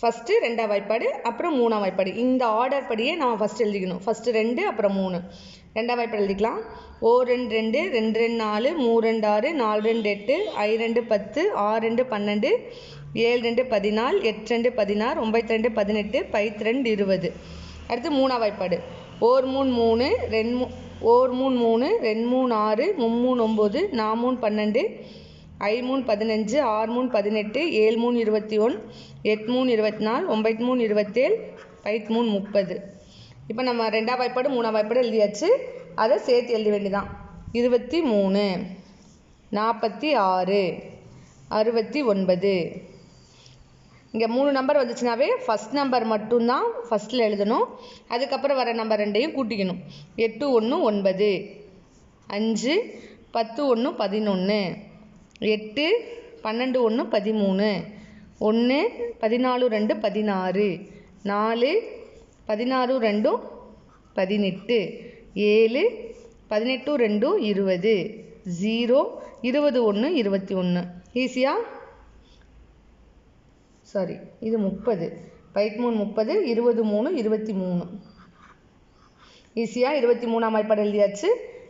First ரெண்டாம் வாய்ப்பாடு அப்புறம் மூணாம் வாய்ப்பாடு. இந்த ஆர்டர் படியே நம்ம ஃபஸ்ட் எழுதிக்கணும். ஃபஸ்ட்டு ரெண்டு அப்புறம் மூணு. ரெண்டாம் வாய்ப்பாடு எழுதிக்கலாம். ஓ ரெண்டு ரெண்டு ரெண்டு ரெண்டு நாலு மூணு ரெண்டு ஆறு நாலு ரெண்டு எட்டு ஐ ரெண்டு பத்து ஆறு ரெண்டு பன்னெண்டு ஏழு ரெண்டு பதினாலு எட்டு ரெண்டு பதினாறு ஒம்பத்தி ரெண்டு பதினெட்டு பைத்து ரெண்டு இருபது. அடுத்து மூணாம் வாய்ப்பாடு. ஓர் மூணு மூணு ரெண்டு மூ ஓர் மூணு மூணு ரெண்டு மூணு ஆறு மும்மூணு ஒம்பது நாமூணு பன்னெண்டு ஐ மூணு பதினஞ்சு ஆறு மூணு பதினெட்டு ஏழு மூணு இருபத்தி ஒன்று எட்டு மூணு இருபத்தி நாலு ஒம்பது மூணு இருபத்தேழு பைத்து மூணு முப்பது. இப்போ நம்ம ரெண்டாம் வாய்ப்பாடு மூணாம் வாய்ப்பாடு எழுதியாச்சு. அதை சேர்த்து எழுத வேண்டியதான் இருபத்தி மூணு நாற்பத்தி ஆறு அறுபத்தி ஒன்பது. இங்கே மூணு நம்பர் வந்துச்சுனாவே ஃபஸ்ட் நம்பர் மட்டும்தான் ஃபஸ்ட்டில் எழுதணும். அதுக்கப்புறம் வர நம்பர் ரெண்டையும் கூட்டிக்கணும். எட்டு ஒன்று ஒன்பது அஞ்சு பத்து ஒன்று பதினொன்று எட்டு பன்னெண்டு ஒன்று பதிமூணு. ஒன்று பதினாலு ரெண்டு பதினாறு. நாலு பதினாறு ரெண்டும் பதினெட்டு. ஏழு பதினெட்டு ரெண்டும் இருபது. ஜீரோ இருபது ஒன்று இருபத்தி ஒன்று ஈஸியாக சாரி இது முப்பது. பதிமூணு மூணு முப்பது இருபது மூணு இருபத்தி மூணு. ஈஸியாக இருபத்தி மூணாம் வாய்ப்பாடு எழுதியாச்சு.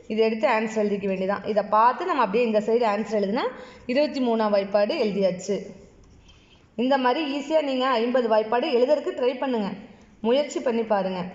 இதை எடுத்து ஆன்சர் எழுதிக்க வேண்டியதான் இதை பார்த்து நம்ம அப்படியே இந்த சைடு ஆன்சர் எழுதினா இருபத்தி மூணாம் வாய்ப்பாடு எழுதியாச்சு. இந்த மாதிரி ஈஸியாக நீங்கள் ஐம்பது வாய்ப்பாடு எழுதுறதுக்கு ட்ரை பண்ணுங்கள் முயற்சி பண்ணி பாருங்கள்